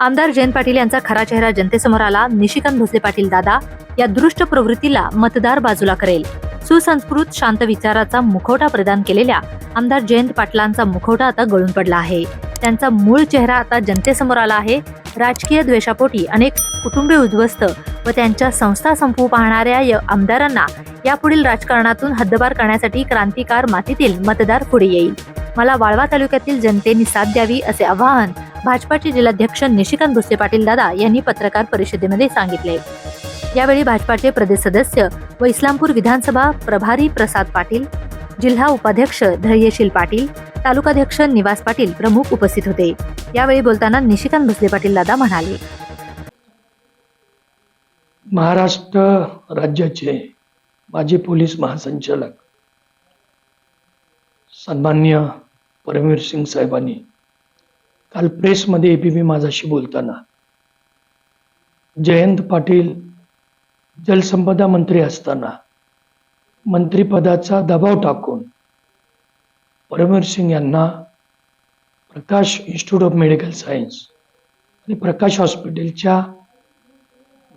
आमदार जयंत पाटील यांचा खरा चेहरा जनतेसमोर आला. निशिकांत भोसले पाटील दादा या दृष्ट प्रवृत्तीला मतदार बाजूला करेल. सुसंस्कृत शांत विचाराचा मुखवटा प्रदान केलेल्या आमदार जयंत पाटलांचा मुखवटा आता गळून पडला आहे. त्यांचा मूळ चेहरा आता जनतेसमोर आला आहे. राजकीय द्वेषापोटी अनेक कुटुंबे उद्ध्वस्त व त्यांच्या संस्था संपवू पाहणाऱ्या या आमदारांना यापुढील राजकारणातून हद्दपार करण्यासाठी क्रांतिकार मातीतील मतदार पुढे येईल. मला वाळवा तालुक्यातील जनतेने साथ द्यावी असे आवाहन भाजपाचे जिल्हाध्यक्ष निशिकांत भुसे पाटील दादा यांनी पत्रकार परिषदेमध्ये सांगितले. यावेळी भाजपाचे प्रदेश सदस्य व इस्लामपूर विधानसभा प्रभारी प्रसाद पाटील जिल्हा उपाध्यक्ष धैर्यशील पाटील तालुकाध्यक्ष निवास पाटील प्रमुख उपस्थित होते. यावेळी बोलताना निशिकांत भुसले पाटील दादा म्हणाले. महाराष्ट्र राज्याचे माजी पोलीस महासंचालक सन्मान्य परमवीर सिंग साहेबांनी काल प्रेसमध्ये एबीपी माझाशी बोलताना जयंत पाटील जलसंपदा मंत्री असताना मंत्रिपदाचा दबाव टाकून परमवीर सिंग यांना Prakash institute of medical science आणि प्रकाश हॉस्पिटलच्या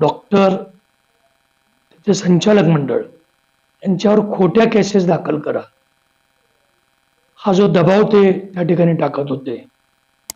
डॉक्टर त्याचे संचालक मंडळ यांच्यावर खोट्या केसेस दाखल करा. हा जो दबाव ते त्या ठिकाणी टाकत होते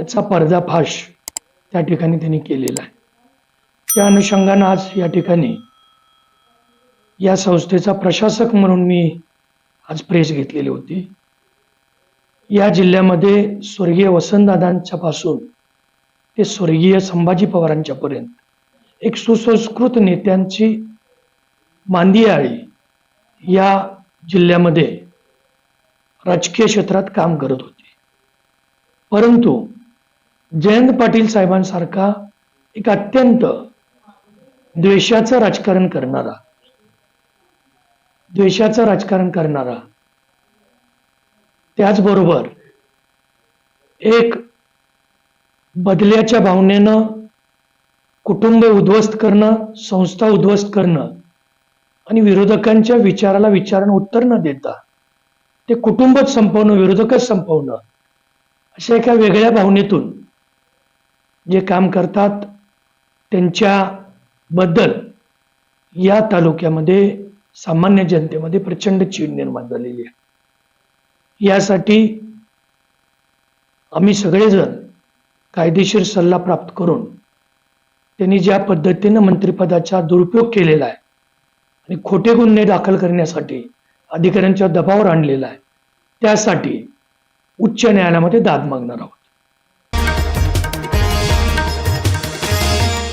याचा पर्दाफाश त्या ठिकाणी त्यांनी केलेला आहे. त्या अनुषंगानं आज या ठिकाणी या संस्थेचा प्रशासक म्हणून मी आज प्रेस घेतलेली होती. या जिल्ह्यामध्ये स्वर्गीय वसंतदादांच्या पासून ते स्वर्गीय संभाजी पवारांच्या पर्यंत एक सुसंस्कृत नेत्यांची मांदियाळी या जिल्ह्यामध्ये राजकीय क्षेत्रात काम करत होती. परंतु जयंत पाटील साहेबांसारखा एक अत्यंत द्वेषाचं राजकारण करणारा द्वेषाचं राजकारण करणारा त्याचबरोबर एक बदल्याच्या भावनेनं कुटुंब उद्ध्वस्त करणं संस्था उद्ध्वस्त करणं आणि विरोधकांच्या विचाराला विचारणं उत्तर न देता ते कुटुंबच संपवणं विरोधकच संपवणं अशा एका वेगळ्या भावनेतून जे काम करतात त्यांच्याबद्दल या तालुक्यामध्ये सामान्य जनतेमध्ये प्रचंड चीड निर्माण झालेली आहे. यासाठी आम्ही सगळेजण कायदेशीर सल्ला प्राप्त करून त्यांनी ज्या पद्धतीनं मंत्रिपदाचा दुरुपयोग केलेला आहे आणि खोटे गुन्हे दाखल करण्यासाठी अधिकाऱ्यांच्या दबावर आणलेला आहे त्यासाठी उच्च न्यायालयामध्ये दाद मागणार आहोत.